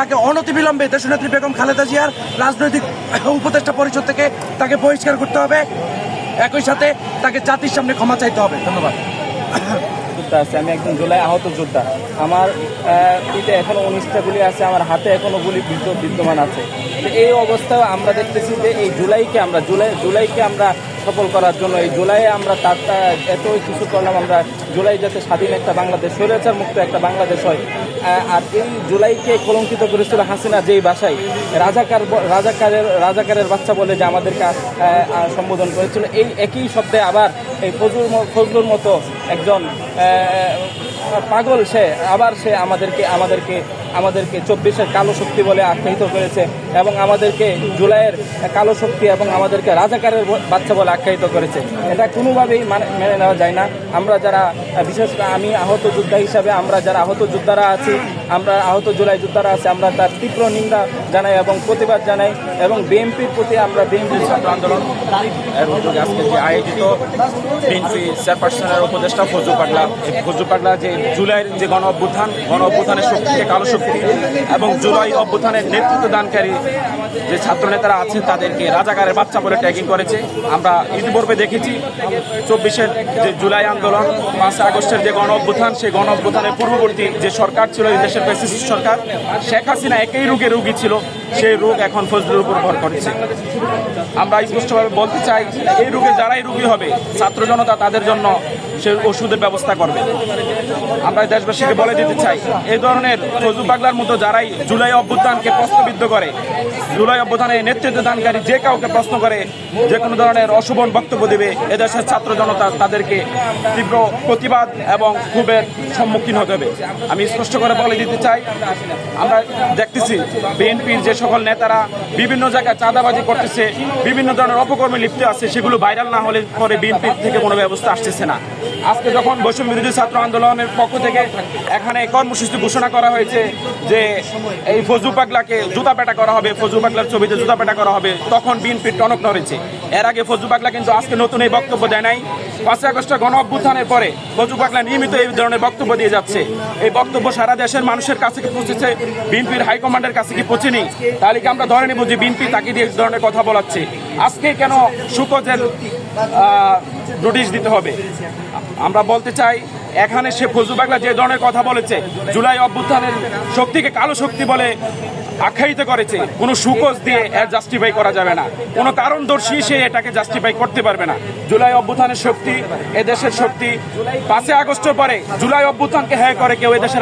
তাকে অনতিবিলম্বে দেশনেত্রী বেগম খালেদা জিয়ার রাজনৈতিক উপদেষ্টা পরিষদ থেকে তাকে বহিষ্কার করতে হবে। একই সাথে তাকে জাতির সামনে ক্ষমা চাইতে হবে। ধন্যবাদ। আমি একজন জুলাই আহত যোদ্ধা। আমার পিঠে এখনও উনিশটা গুলি আছে, আমার হাতে এখনও গুলি বিদ্য- বিদ্যমান আছে। এই অবস্থায় আমরা দেখতেছি যে এই জুলাইকে আমরা জুলাই জুলাইকে আমরা সফল করার জন্য এই জুলাইয়ে আমরা তার এত কিছু করলাম, আমরা জুলাই যাতে স্বাধীন একটা বাংলাদেশ স্বৈরাচার মুক্ত একটা বাংলাদেশ হয়। আর এই জুলাইকে কলঙ্কিত করেছিল হাসিনা যেই বাসায়। রাজাকার রাজাকারের রাজাকারের বাচ্চা বলে যে আমাদেরকে সম্বোধন করেছিল। এই একই শব্দে আবার এই ফজলুর ফজলুর মতো একজন পাগল সে, আবার সে আমাদেরকে আমাদেরকে আমাদেরকে চব্বিশের কালো শক্তি বলে আখ্যায়িত করেছে এবং আমাদেরকে জুলাইয়ের কালো শক্তি এবং আমাদেরকে রাজাকারের বাচ্চা বলে আখ্যায়িত করেছে। এটা কোনোভাবেই মানে মেনে নেওয়া যায় না। আমরা যারা বিশেষ করে আমি আহত যোদ্ধা হিসাবে, আমরা যারা আহত যোদ্ধারা আছি, আমরা আহত জুলাই যোদ্ধারা আছি, আমরা তার তীব্র নিন্দা জানাই এবং প্রতিবাদ জানাই এবং বিএনপির প্রতি আমরা বিএনপির ছাত্র আন্দোলন আজকে যে আয়োজিত বিএনপি চেয়ারপারসনের উপদেষ্টা ফজু পাগলা ফজু পাগলা যে জুলাইয়ের যে গণ অভ্যুত্থান, গণ অভ্যুত্থানের শক্তিকে কালো শক্তি এবং জুলাই অভ্যুত্থানের নেতৃত্ব দানকারী যে ছাত্র নেতারা আছেন, তাদেরকে রাজাকারের বাচ্চা বলে ট্যাগিং করেছে। আমরা ইতিপূর্বে দেখেছি চব্বিশের যে জুলাই আন্দোলন পাঁচই আগস্টের যে গণ অভ্যুত্থান সেই গণ অভ্যুত্থানের পূর্ববর্তী যে সরকার ছিল, এই দেশের ফ্যাসিস্ট সরকার, শেখ হাসিনা একই রোগে রোগী ছিল, সেই রোগ এখন ফজলুর উপর ভর করেছে। আমরা স্পষ্টভাবে বলতে চাই, এই রোগে যারাই রোগী হবে, ছাত্র জনতা তাদের জন্য সে ওষুধের ব্যবস্থা করবে। আমরা দেশবাসীকে বলে দিতে চাই, এই ধরনের ফজু পাগলার মতো যারাই জুলাই অভ্যুত্থানকে প্রশ্নবিদ্ধ করে, জুলাই অভ্যুত্থানে নেতৃত্ব দানকারী যে কাউকে প্রশ্ন করে, যে কোনো ধরনের অশুভন বক্তব্য দেবে, এদেশের ছাত্র জনতা তাদেরকে তীব্র প্রতিবাদ এবং ক্ষোভের সম্মুখীন হতে হবে। আমি স্পষ্ট করে বলে দিতে চাই, আমরা দেখতেছি বিএনপির যে সকল নেতারা বিভিন্ন জায়গায় চাঁদাবাজি করতেছে, বিভিন্ন ধরনের অপকর্মে লিপ্ত আছে, সেগুলো ভাইরাল না হলে পরে বিএনপির থেকে কোনো ব্যবস্থা আসতেছে না। আজকে যখন বৈষম্য বিরোধী ছাত্র আন্দোলনের পক্ষ থেকে এখানে কর্মসূচি ঘোষণা করা হয়েছে যে এই ফজু পাগলাকে জুতা পেটা করা হবে, ফজু পাগলার ছবিতে জুতা পেটা করা হবে, তখন বিএনপির টনক নড়েছে। এর আগে ফজু পাগলা কিন্তু আজকে নতুন এই বক্তব্য দেয় নাই। পাঁচই আগস্টের গণ অভ্যুত্থানের পরে ফজু পাগলা নিয়মিত এই ধরনের বক্তব্য দিয়ে যাচ্ছে। এই বক্তব্য সারা দেশের মানুষের কাছে কি পৌঁছেছে? বিএনপির হাইকমান্ডের কাছে কি পৌঁছেনি? তাহলে কি আমরা ধরে নেব যে বিএনপি তাকে দিয়ে ধরনের কথা বলাচ্ছে? আজকে কেন সুকজের নোটিশ দিতে হবে। আমরা বলতে চাই, এখানে সে ফজু বাংলা যে ধরনের কথা বলেছে, জুলাই অভ্যুত্থানের শক্তিকে কালো শক্তি বলে আখ্যায়িত করেছে, কোনো সুকোজ দিয়ে এর জাস্টিফাই করা যাবে না। কোনো কারণদর্শী সে এটাকে জাস্টিফাই করতে পারবে না। জুলাই অভ্যুত্থানের শক্তি, এদেশের শক্তি পাঁচে আগস্টের পরে জুলাই অভ্যুত্থানকে হ্যাঁ করে কেউ এদেশের